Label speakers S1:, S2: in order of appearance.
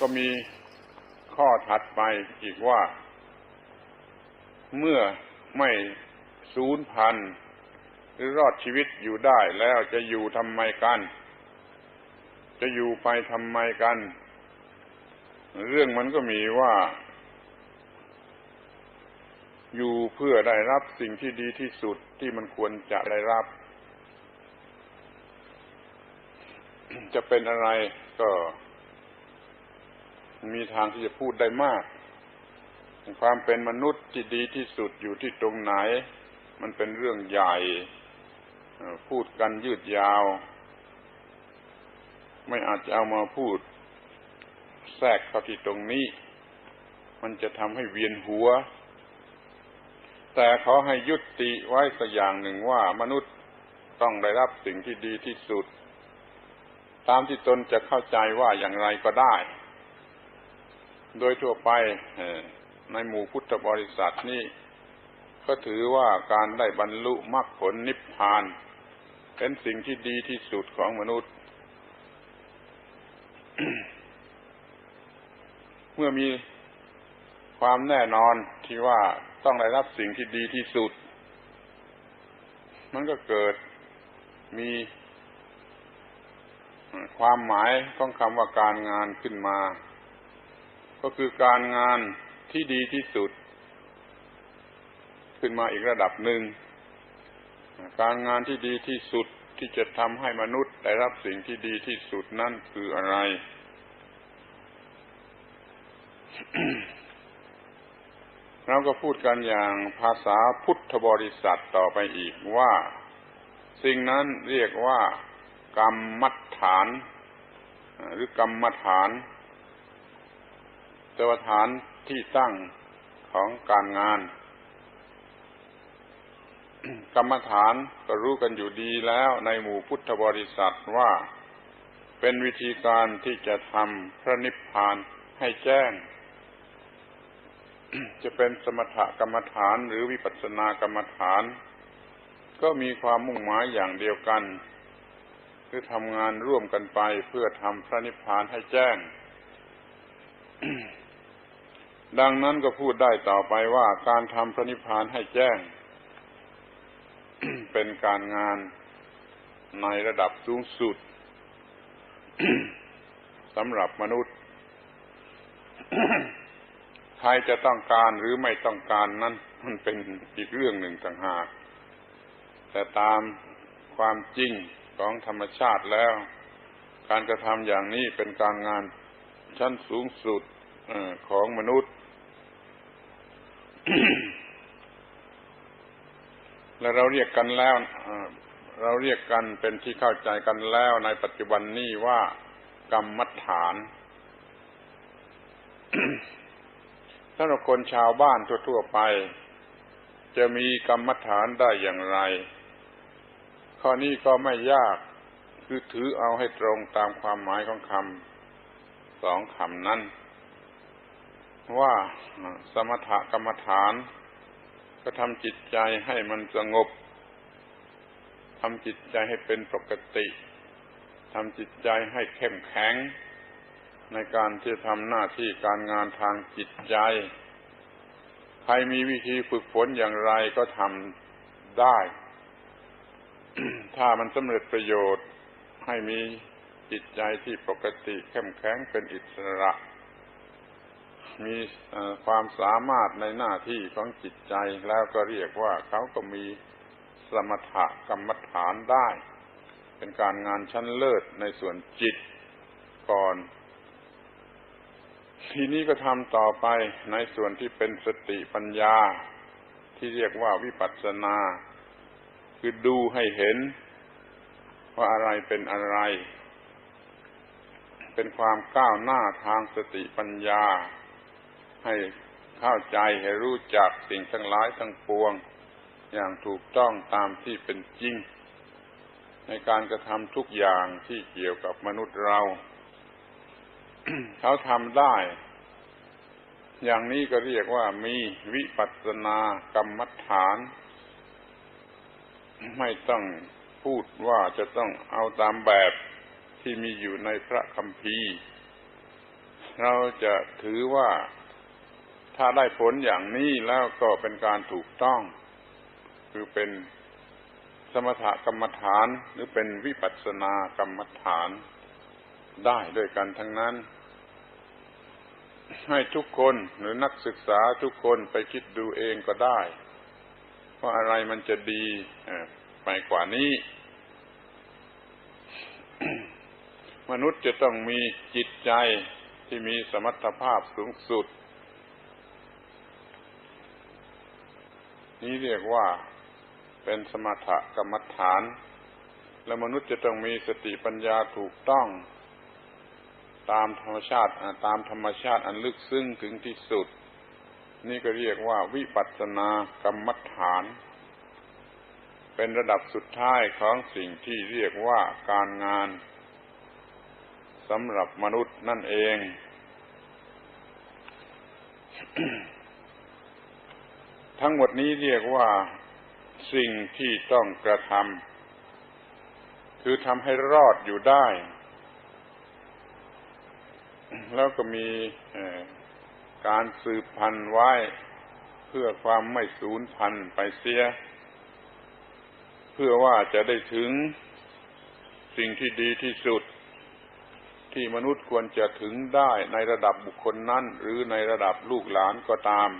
S1: ก็มีข้อถัดไปอีกว่า เมื่อไม่สูญพันธ์หรือรอดชีวิตอยู่ได้แล้วจะอยู่ทำไมกัน จะอยู่ไปทำไมกัน เรื่องมันก็มีว่า อยู่เพื่อได้รับสิ่งที่ดีที่สุดที่มันควรจะได้รับ จะเป็นอะไรก็ มีทางที่จะพูดได้มาก ความเป็นมนุษย์ที่ดีที่สุดอยู่ที่ตรงไหน มันเป็นเรื่องใหญ่ พูดกันยืดยาว ไม่อาจจะเอามาพูด แทรกเข้าที่ตรงนี้ มันจะทำให้เวียนหัว แต่ขอให้ยุติไว้สักอย่างหนึ่งว่ามนุษย์ต้องได้รับสิ่งที่ดีที่สุด ตามที่ตนจะเข้าใจว่าอย่างไรก็ได้ โดยทั่วไปในหมู่พุทธบริษัทนี่ก็ถือว่าการได้บรรลุมรรคผลนิพพาน เป็นสิ่งที่ดีที่สุดของมนุษย์ เมื่อมีความแน่นอนที่ว่าต้องได้รับสิ่งที่ดีที่สุด มันก็เกิดมีความหมายของคำว่าการงานขึ้นมา ก็คือการงานที่ดีที่สุด ขึ้นมาอีกระดับหนึ่ง การงานที่ดีที่สุดที่จะทำให้มนุษย์ได้รับสิ่งที่ดีที่สุดนั่นคืออะไร เราก็พูดกันอย่างภาษาพุทธบริษัทต่อไปอีกว่า สิ่งนั้นเรียกว่ากรรมฐาน หรือกรรมฐาน แต่ว่าฐานที่ตั้งของการงาน กรรมฐานก็รู้กันอยู่ดีแล้วในหมู่พุทธบริษัทว่าเป็นวิธีการที่จะทำพระนิพพานให้แจ้ง จะเป็นสมถกรรมฐานหรือวิปัสสนากรรมฐาน ก็มีความมุ่งหมายอย่างเดียวกัน คือทำงานร่วมกันไปเพื่อทำพระนิพพานให้แจ้ง ดังนั้นก็พูดได้ต่อไปว่าการทำพระนิพพานให้แจ้ง เป็นการงานในระดับสูงสุดสำหรับมนุษย์ ใครจะต้องการหรือไม่ต้องการนั้นมันเป็นอีกเรื่องหนึ่งต่างหาก แต่ตามความจริงของธรรมชาติแล้ว การกระทำอย่างนี้เป็นการงานชั้นสูงสุด ของมนุษย์ และเราเรียกกันแล้วเราเรียกกันเป็นที่เข้าใจกันแล้วในปัจจุบันนี้ว่ากรรมฐานถ้าเราคนชาวบ้านทั่ว ๆ ไป จะมีกรรมฐานได้อย่างไร ข้อนี้ก็ไม่ยากคือถือเอาให้ตรงตามความหมายของคำสองคำนั้น ว่าสมถกรรมฐาน ก็ทำจิตใจให้มันสงบทำจิตใจให้เป็นปกติทำจิตใจให้เข้มแข็ง ในการที่ทำหน้าที่การงานทางจิตใจ ใครมีวิธีฝึกฝนอย่างไรก็ทำได้ ถ้ามันสำเร็จประโยชน์ให้มีจิตใจที่ปกติเข้มแข็งเป็นอิสระ มีความสามารถในหน้าที่ของจิตใจแล้วก็เรียกว่าเขาก็มีสมถกรรมฐานได้ เป็นการงานชั้นเลิศในส่วนจิตก่อน ทีนี้ก็ทำต่อไปในส่วนที่เป็นสติปัญญา ที่เรียกว่าวิปัสสนา คือดูให้เห็น ว่าอะไรเป็นอะไร เป็นความก้าวหน้าทางสติปัญญา ให้เข้าใจให้รู้จักสิ่งทั้งหลายทั้งปวง อย่างถูกต้องตามที่เป็นจริง ในการกระทำทุกอย่างที่เกี่ยวกับมนุษย์เรา เขาทำได้ อย่างนี้ก็เรียกว่ามีวิปัสสนากรรมฐาน ไม่ต้องพูดว่าจะต้องเอาตามแบบที่มีอยู่ในพระคัมภีร์ เราจะถือว่า ถ้าได้ผลอย่างนี้แล้วก็เป็นการถูกต้อง คือเป็นสมถกรรมฐานหรือเป็นวิปัสสนากรรมฐานได้ด้วยกันทั้งนั้น ให้ทุกคนหรือนักศึกษาทุกคนไปคิดดูเองก็ได้ ว่าอะไรมันจะดีไปกว่านี้ มนุษย์จะต้องมีจิตใจที่มีสมรรถภาพสูงสุด นี้เรียกว่าเป็นสมถกรรมฐาน และมนุษย์จะต้องมีสติปัญญาถูกต้อง ตามธรรมชาติตามธรรมชาติอันลึกซึ้งถึงที่สุด นี่ก็เรียกว่าวิปัสสนากรรมฐาน เป็นระดับสุดท้ายของสิ่งที่เรียกว่าการงานสำหรับมนุษย์นั่นเอง ทั้งหมดนี้เรียกว่าสิ่งที่ต้องกระทำคือทำให้รอดอยู่ได้ แล้วก็มีการสืบพันธุ์ไว้ เพื่อความไม่สูญพันธุ์ไปเสีย เพื่อว่าจะได้ถึงสิ่งที่ดีที่สุด ที่มนุษย์ควรจะถึงได้ในระดับบุคคลนั้น หรือในระดับลูกหลานก็ตาม